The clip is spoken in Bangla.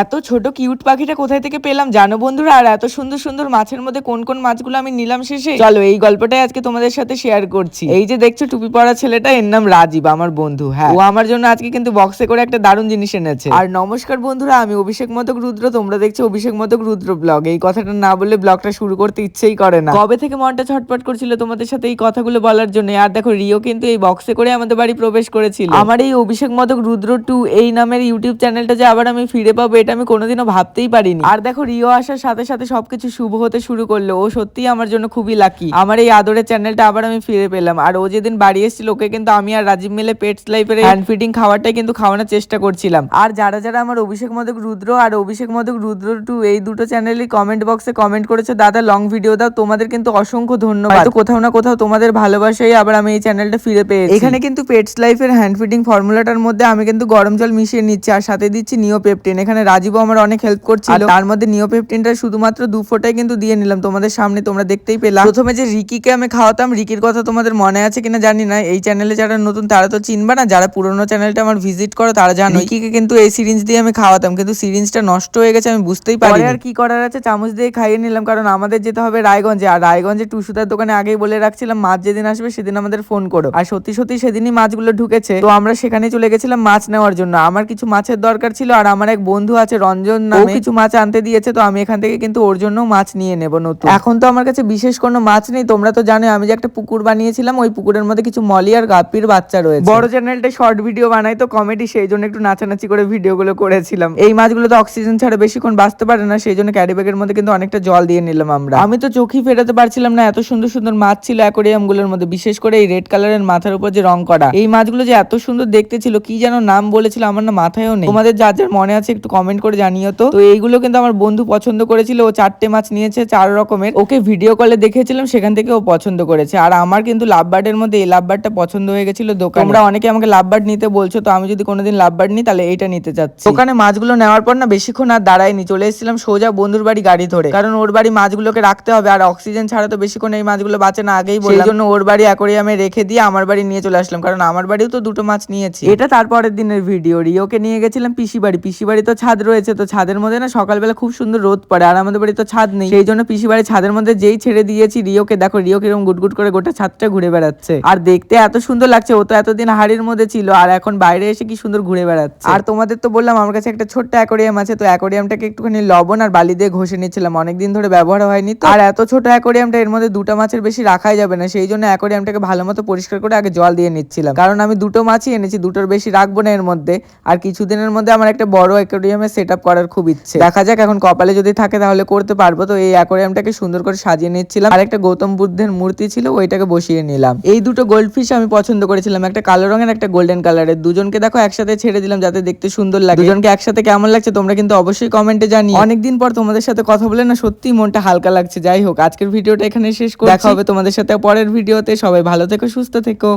এত ছোট কিউট পাখিটা কোথায় থেকে পেলাম? জানো বন্ধুরা, আর এত সুন্দর সুন্দর মাছের মধ্যে কোন কোন মাছগুলো আমি নিলাম শেষে? চলো, এই গল্পটাই আজকে তোমাদের সাথে শেয়ার করছি। এই যে দেখছ টুপি পরা ছেলেটা, এর নাম রাজীব, আমার বন্ধু হ্যাঁ। ও আমার জন্য আজকে কিন্তু বক্সে করে একটা দারুণ জিনিস এনেছে। আর নমস্কার বন্ধুরা, আমি অভিষেক মতক রুদ্র, তোমরা দেখছ অভিষেক মতক রুদ্র ব্লগ এই কথাটা না বলে ব্লগটা শুরু করতে ইচ্ছেই করে না। কবে থেকে মনটা ছটপট করছিল তোমাদের সাথে এই কথাগুলো বলার জন্য? আর দেখো, রিও কিন্তু এই বক্সে করে আমাদের বাড়ি প্রবেশ করেছিল। আমার এই অভিষেক মতক রুদ্র টু এই নামের ইউটিউব চ্যানেলটা যে আবার আমি ফিরে পাবো এটা আমি কোনোদিনও ভাবতেই পারিনি। আর দেখো রিও আসার সাথে সাথে সবকিছু শুভ হতে শুরু করল। ও সত্যিই আমার জন্য খুবই লাকি আমার এই আদরের চ্যানেলটা আবার আমি ফিরে পেলাম। আর ও যেদিন বাড়ি এসেছিল ওকে কিন্তু আমি আর রাজীব মিলে পেটস লাইফের হ্যান্ড ফিডিং খাওয়াটাই কিন্তু খাওয়ানোর চেষ্টা করছিলাম। আর যারা যারা আমার অভিষেক মদক রুদ্র আর অভিষেক মদক রুদ্র টু এই দুটো চ্যানেলই কমেন্ট বক্সে কমেন্ট করেছে দাদা লং ভিডিও দাও তোমাদের কিন্তু অসংখ্য ধন্যবাদ। কোথাও না কোথাও তোমাদের ভালোবাসাই আবার আমি এই চ্যানেলটা ফিরে পেয়েছি। এখানে কিন্তু পেটস লাইফের হ্যান্ড ফিডিং ফর্মুলাটার মধ্যে আমি কিন্তু গরম জল মিশিয়ে নিচ্ছি আর সাথে দিচ্ছি নিওপেপটিন এখানে রাজীবও আমার অনেক হেল্প করছিল। তার মধ্যে নিওপেপটিনটা শুধুমাত্র দু ফোঁটাই কিন্তু দিয়ে নিলাম। তোমাদের সামনে তোমরা দেখতেই পেলাম। প্রথমে যে রিকিকে আমি খাওয়াতাম রিকির কথা তোমাদের মনে আছে কিনা জানি না। এই চ্যানেলে যারা নতুন তারা তো চিনবা না। যারা পুরোনো চ্যানেলটা আমার ভিজিট করো তারা জানো রিকিকে কিন্তু এই সিরিঞ্জ দিয়ে আমি খাওয়াতাম। কিন্তু সিরিঞ্জটা নষ্ট হয়ে গেছে আমি বুঝতেই পারি আর কি করার আছে চামচ দিয়ে খাইয়ে নিলাম। কারণ আমাদের যেতে হবে রায়গঞ্জে। আর রায়গঞ্জে টুসুদার দোকানে আগেই বলে রাখছিলাম মাছ যেদিন আসবে সেদিন আমাদের ফোন করো। আর সত্যি সত্যি সেদিনই মাছগুলো ঢুকেছে। তো আমরা সেখানে চলে গেছিলাম মাছ নেওয়ার জন্য। আমার কিছু মাছের দরকার ছিল আর আমার এক বন্ধু আছে রঞ্জন নামে। কিছু মাছ আনতে দিয়েছে তো আমি এখান থেকে কিন্তু ওর জন্য মাছ নিয়ে নেব নতুন। এখন তো আমার কাছে বিশেষ কোনো মাছ নেই তোমরা তো জানো আমি যে একটা পুকুর বানিয়েছিলাম ওই পুকুরের মধ্যে কিছু মলি আর গাপির বাচ্চা রয়েছে। বড় চ্যানেলটা শর্ট ভিডিও বানাই তো কমেডি সেই জন্য একটু নাচানাচি করে ভিডিওগুলো করেছিলাম। এই মাছগুলো তো অক্সিজেন ছাড়া বেশিক্ষণ বাঁচতে পারে না সেই জন্য ক্যারি ব্যাগের মধ্যে কিন্তু অনেকটা জল দিয়ে নিলাম আমরা। আমি তো চোখই ফেরাতে পারছিলাম না এত সুন্দর সুন্দর মাছ ছিল অ্যাকোরিয়ামগুলোর মধ্যে বিশেষ করে এই রেড কালারের মাথার উপর যে রং করা। এই মাছগুলো যে এত সুন্দর দেখতে ছিল কি যেন নাম বলেছিল আমার না মাথায়ও নেই। তোমাদের যার যার মনে আছে একটু কমেন্ট করে জানিও তো। তো এইগুলো কিন্তু আমার বন্ধু পছন্দ করেছিল, ও চারটে মাছ নিয়েছে চার রকমের। ওকে ভিডিও কলে দেখেছিলাম, সেখান থেকে ও পছন্দ করেছে। আর আমার কিন্তু লাভ বার্ডের মধ্যে এই লাভ বার্ডটা পছন্দ হয়ে গেছিল দোকানে। তোমরা অনেকে আমাকে লাভ বার্ড নিতে বলছো, তো আমি যদি কোনোদিন লাভ বার্ড নিই, তাহলে এইটা নিতে চাচ্ছি দোকানে মাছগুলো নেওয়ার পর না বেশিক্ষণ আর দাঁড়াইনি চলে এসেছিলাম সোজা বন্ধুর বাড়ি গাড়ি ধরে। কারণ ওর বাড়ি মাছগুলোকে রাখতে হবে, আর অক্সিজেন ছাড়া তো বেশিক্ষণ এই মাছগুলো বাঁচে না। আগেই বললাম। জন্য ওর বাড়ি অ্যাকোরিয়ামে রেখে দিয়ে আমার বাড়ি নিয়ে চলে আসলাম। কারণ আমার বাড়িও তো দুটো মাছ নিয়েছি। এটা তারপরের দিনের ভিডিও রিওকে নিয়ে গেছিলাম পিসি বাড়ি পিসি বাড়ি তো ছাদ রয়েছে, তো ছাদের মধ্যে না সকালবেলা খুব সুন্দর রোদ পড়ে, আর আমাদের বাড়ি তো ছাদ নেই। সেই জন্য পিসি বাড়ি ছাদের মধ্যে যেই ছেড়ে দিয়েছি, রিওকে দেখো রিও কীরকম গুটগুট করে গোটা ছাদটা ঘুরে বেড়াচ্ছে। আর দেখতে এত সুন্দর লাগছে, ও তো এতদিন হাড়ির মধ্যে ছিল, আর এখন বাইরে এসে কি সুন্দর ঘুরে বেড়াচ্ছে। আর তোমাদের তো বললাম, আমার কাছে একটা ছোট্ট অ্যাকোরিয়াম আছে, তো অ্যাকোরিয়ামটাকে একটুখানি লবণ আর বালি দিয়ে ঘষে নিচ্ছিলাম, অনেকদিন ধরে ব্যবহার হয়নি তো। আর এত ছোট অ্যাকোরিয়ামটা এর মধ্যে দুটো মাছের বেশি রাখাই যাবে না, সেই জন্য অ্যাকোরিয়ামটাকে ভালো মতো পরিষ্কার করে আগে জল দিয়ে নিচ্ছিলাম। কারণ আমি দুটো মাছই এনেছি, দুটোর বেশি রাখব না এর মধ্যে। আর কিছুদিনের মধ্যে আমার একটা বড় অ্যাকোরিয়ামে সেট আপ করার খুব ইচ্ছে। দেখা যাক এখন কপালে যদি থাকে তাহলে করতে পারব। তো এই অ্যাকোরিয়ামটাকে সুন্দর করে সাজিয়ে নিচ্ছিলাম। আর একটা গৌতম বুদ্ধের মূর্তি ছিল, ওইটাকে বসিয়ে নিলাম। এই দুটো গোল্ড ফিশ আমি পছন্দ করেছিলাম। একটা কালো রঙের, একটা গোল্ডেন কালারের দুজনকে দেখো একসাথে ছেড়ে দিলাম যাতে দেখতে সুন্দর লাগে। দুজনকে একসাথে কেমন লাগছে তোমরা কিন্তু অবশ্যই কমেন্টে জানি অনেকদিন পর তোমাদের সাথে কথা বলে না সত্যি মনটা হালকা লাগছে। যাই হোক, আজকের ভিডিওটা এখানে শেষ করে দেখা হবে তোমাদের সাথে পরের ভিডিওতে। সবাই ভালো থেকো, সুস্থ থেকো।